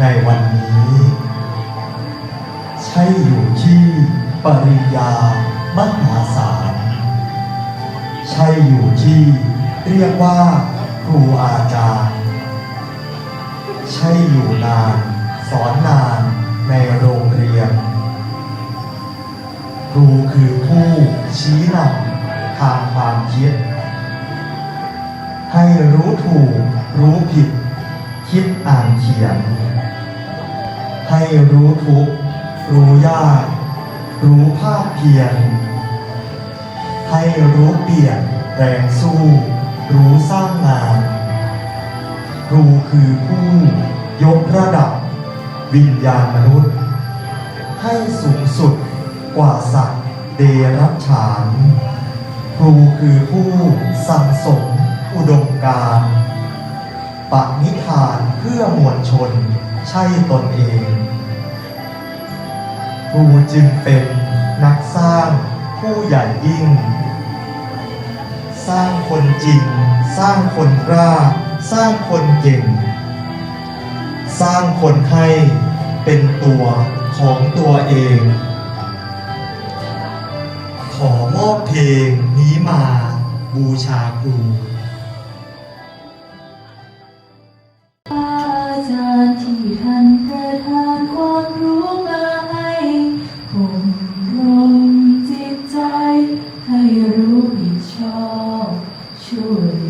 ในวันนี้ ใช่อยู่ที่ปริยามหาศาลใช่อยู่ที่เรียกว่าครูอาจารย์ ใช่อยู่นาน สอนนานในโรงเรียน ครูคือผู้ชี้นำทางความคิดให้รู้ถูก รู้ผิด คิดอ่านเขียน ให้รู้ทุกรู้ยาก รู้ภาคเพียรให้รู้เปลี่ยนแรงสู้ รู้สร้างงานครูคือผู้ ยกระดับ วิญญาณมนุษย์ ให้สูงสุดกว่าสัตว์เดรัจฉานครูคือผู้สั่งสมอุดมการณ์ ปณิธานเพื่อมวลชน ใช่ตนเองครูจึงเป็นนักสร้างผู้ใหญ่ยิ่ง สร้างคนจริง สร้างคนกล้า สร้างคนเก่ง สร้างคนให้เป็นตัวของตัวเอง ขอมอบเพลงนี้มาบูชาครู ช่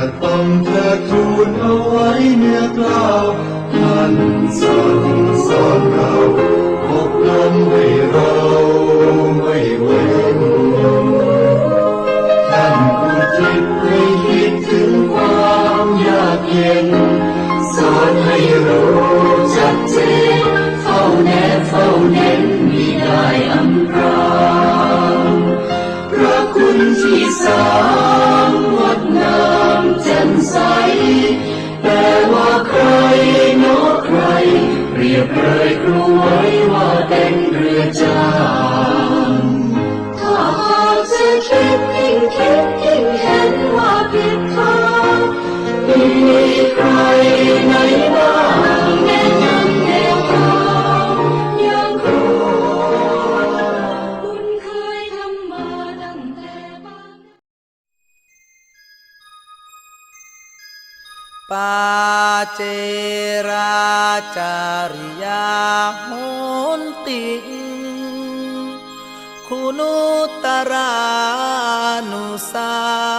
จะต้องเธอทูลเอาไว้เนื้อกล่าวท่านสั่งสอนเราอบรมให้เราไม่เว้นท่านอุทิศให้คิดถึงความยากเย็น สอนให้รู้ชัดเจนเฝ้าแนบเฝ้าเน้นมิได้อำพรางพระคุณที่สา จางถ้าหากจะคิดยิ่งคิดยิ่งเห็นว่าผิดทางมีใครไหนบ้างแนะนำแนวทางอย่างครูคุณเคยทำมาตั้งแต่บ้านปาเจราจาริยาโหนติ नुसार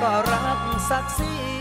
ก็รักศักดิ์ศรี